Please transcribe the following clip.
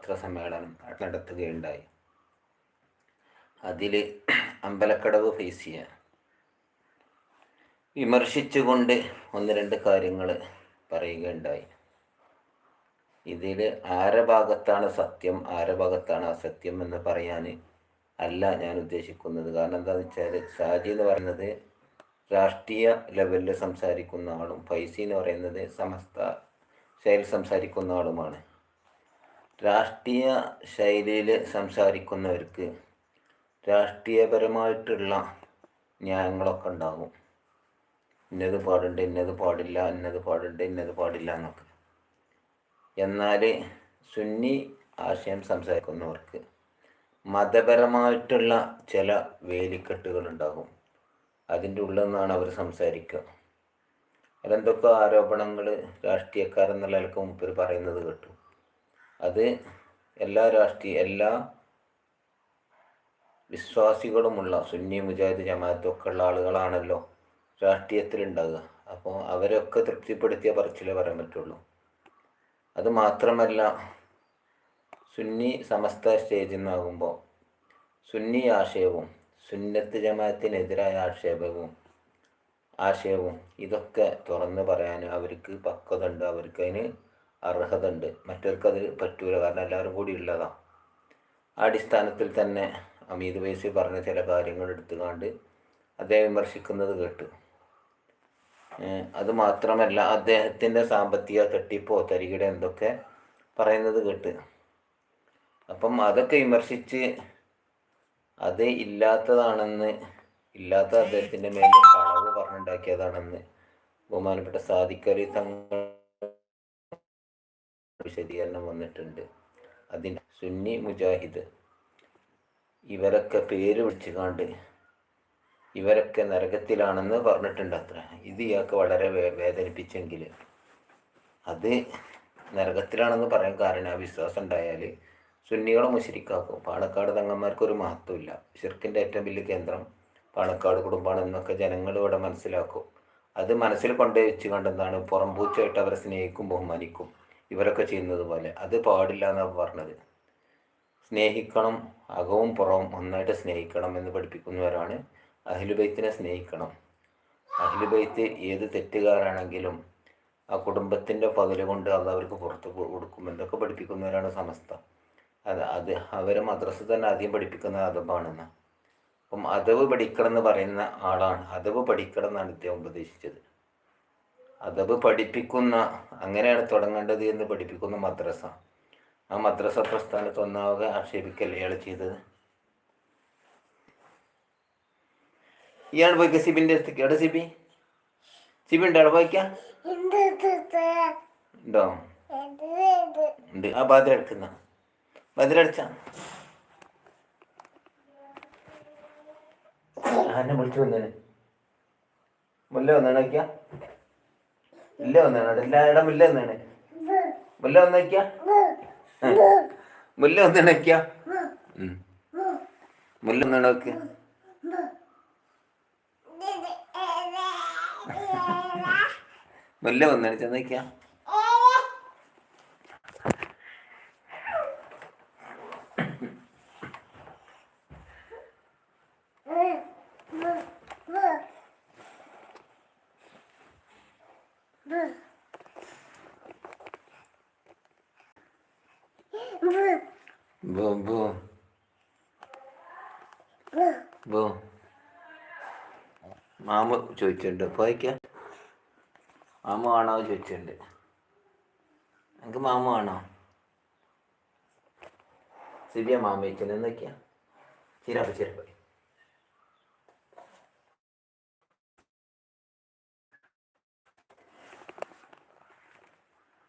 പത്രസമ്മേളനം നടത്തുകയുണ്ടായി. അതിൽ അമ്പലക്കടവ് ഫേസ് ചെയ്യാൻ. വിമർശിച്ചുകൊണ്ട് ഒന്ന് രണ്ട് കാര്യങ്ങൾ പറയുകയുണ്ടായി. ഇതിൽ ആരെ ഭാഗത്താണ് സത്യം ആരെ ഭാഗത്താണ് അസത്യം എന്ന് പറയാൻ അല്ല ഞാൻ ഉദ്ദേശിക്കുന്നത്. കാരണം എന്താണെന്ന് വെച്ചാൽ സാജി എന്ന് പറയുന്നത് രാഷ്ട്രീയ ലെവലിൽ സംസാരിക്കുന്ന ആളും ഫൈസി എന്ന് പറയുന്നത് സമസ്ത ശൈലി സംസാരിക്കുന്ന ആളുമാണ്. രാഷ്ട്രീയ ശൈലിയിൽ സംസാരിക്കുന്നവർക്ക് രാഷ്ട്രീയപരമായിട്ടുള്ള ന്യായങ്ങളൊക്കെ ഉണ്ടാകും. ഇന്നത് പാടുണ്ട് ഇന്നത് പാടില്ല ഇന്നത് പാടുണ്ട് ഇന്നത് പാടില്ല എന്നൊക്കെ. എന്നാൽ സുന്നി ആശയം സംസാരിക്കുന്നവർക്ക് മതപരമായിട്ടുള്ള ചില വേലിക്കെട്ടുകളുണ്ടാകും അതിന്റെ ഉള്ളിൽ നിന്നാണ് അവർ സംസാരിക്കുക. അതിലെന്തൊക്കെ ആരോപണങ്ങൾ രാഷ്ട്രീയക്കാരെന്നുള്ള നിലയ്ക്ക് മുപ്പര് പറയുന്നത് കേട്ടു. അത് എല്ലാ രാഷ്ട്രീയ എല്ലാ വിശ്വാസികളുമുള്ള സുന്നി മുജാഹിദ് ജമാഅത്തൊക്കെ ഉള്ള ആളുകളാണല്ലോ രാഷ്ട്രീയത്തിലുണ്ടാകുക അപ്പോൾ അവരൊക്കെ തൃപ്തിപ്പെടുത്തിയ പറച്ചിലേ പറയാൻ പറ്റുള്ളൂ. അത് മാത്രമല്ല സുന്നി സമസ്ത സ്റ്റേജിൽ നിന്നാകുമ്പോൾ സുന്നി ആശയവും സുന്നത്ത് ജമാഅത്തിനെതിരായ ആക്ഷേപവും ആശയവും ഇതൊക്കെ തുറന്ന് പറയാൻ അവർക്ക് പക്വത ഉണ്ട്. അവർക്ക് അർഹത ഉണ്ട് മറ്റവർക്ക് അതിൽ പറ്റൂല. കാരണം എല്ലാവരും കൂടി ഉള്ളതാണ് അടിസ്ഥാനത്തിൽ തന്നെ അമീത് വൈസി പറഞ്ഞ ചില കാര്യങ്ങൾ എടുത്തുകൊണ്ട് അദ്ദേഹം വിമർശിക്കുന്നത് കേട്ടു. അത് മാത്രമല്ല അദ്ദേഹത്തിന്റെ സാമ്പത്തിക തട്ടിപ്പോ തരികിട എന്തൊക്കെ പറയുന്നത് കേട്ട്. അപ്പം അതൊക്കെ വിമർശിച്ച് അത് ഇല്ലാത്തതാണെന്ന് ഇല്ലാത്ത അദ്ദേഹത്തിന്റെ മേലെ കളവ് പറഞ്ഞുണ്ടാക്കിയതാണെന്ന് ബഹുമാനപ്പെട്ട സാദിഖലി തങ്ങൾ വിശദീകരണം വന്നിട്ടുണ്ട്. അതിന് സുന്നി മുജാഹിദ് ഇവരൊക്കെ പേര് വിളിച്ചുകാണ്ട് ഇവരൊക്കെ നരകത്തിലാണെന്ന് പറഞ്ഞിട്ടുണ്ട് അത്ര. ഇത് ഇയാൾക്ക് വളരെ വേദനിപ്പിച്ചെങ്കിൽ അത് നരകത്തിലാണെന്ന് പറയാൻ കാരണം ആ വിശ്വാസം ഉണ്ടായാൽ സുന്നികളെ മുശരിക്കാക്കും. പാണക്കാട് തങ്ങന്മാർക്ക് ഒരു മഹത്വമില്ല. ഷിർക്കിന്റെ ഏറ്റവും വലിയ കേന്ദ്രം പാണക്കാട് കുടുംബമാണ് എന്നൊക്കെ ജനങ്ങൾ ഇവിടെ മനസ്സിലാക്കും. അത് മനസ്സിൽ കൊണ്ടുവച്ച് കണ്ടെന്താണ് പുറംപൂച്ചായിട്ട് അവരെ സ്നേഹിക്കും ബഹുമാനിക്കും. ഇവരൊക്കെ ചെയ്യുന്നത് പോലെ. അത് പാടില്ല എന്നാണ് പറഞ്ഞത്. സ്നേഹിക്കണം അകവും പുറവും ഒന്നായിട്ട് സ്നേഹിക്കണം എന്ന് പഠിപ്പിക്കുന്നവരാണ്. അഹിലുബൈത്തിനെ സ്നേഹിക്കണം. അഹിലുബൈത്ത് ഏത് തെറ്റുകാരാണെങ്കിലും ആ കുടുംബത്തിന്റെ പകൽ കൊണ്ട് അത് അവർക്ക് പുറത്ത് കൊടുക്കും. എന്നൊക്കെ പഠിപ്പിക്കുന്നവരാണ് സമസ്ത. അത് അത് അവരെ മദ്രസ തന്നെ ആദ്യം പഠിപ്പിക്കുന്ന അദബാണെന്ന്. അപ്പം അതവ് പഠിക്കണം എന്ന് പറയുന്ന ആളാണ്. അതവ് പഠിക്കണം എന്നാണ് ഇദ്ദേഹം ഉപദേശിച്ചത്. അതവ് പഠിപ്പിക്കുന്ന അങ്ങനെയാണ് തുടങ്ങേണ്ടത് എന്ന് പഠിപ്പിക്കുന്ന മദ്രസ. ആ മദ്രസ പ്രസ്ഥാനത്ത് ഒന്നാവുക ആക്ഷേപിക്കൽ ഇയാൾ ചെയ്തത്? ഇയാൾ പോയിക്ക സിബിന്റെ അടുത്തേക്ക്. എവിടെ സിബി? സിബി ഉണ്ട്? അവിടെ പോയിക്ക? ഉണ്ടോ? ഉണ്ട്. ആ ബാധ്യത എടുക്കുന്ന. ബാധ്യത അടിച്ച. ആനെ വിളിച്ചു വന്നേ മുല്ല വന്നാണ് മുല്ല വന്നാണ് എല്ലാ ഇടം മുല്ല വന്നാണ് മുല്ല വന്നേക്ക മുല്ല വന്നേക്ക മുല്ല വന്നാണ് വെക്ക് മുല്ല വന്നാണ് ചെന്ന് Бу. ബോ മാമ ചോദിച്ചിട്ടുണ്ട്. പോയിക്ക. മാമ വേണോ ചോദിച്ചിട്ടുണ്ട്. എനിക്ക് മാമ ആണോ? സിബിയ മാമ ചോദിച്ചിട്ടുണ്ട് എന്തൊക്കെയാ? ചിരപ്പ ചിരപ്പ.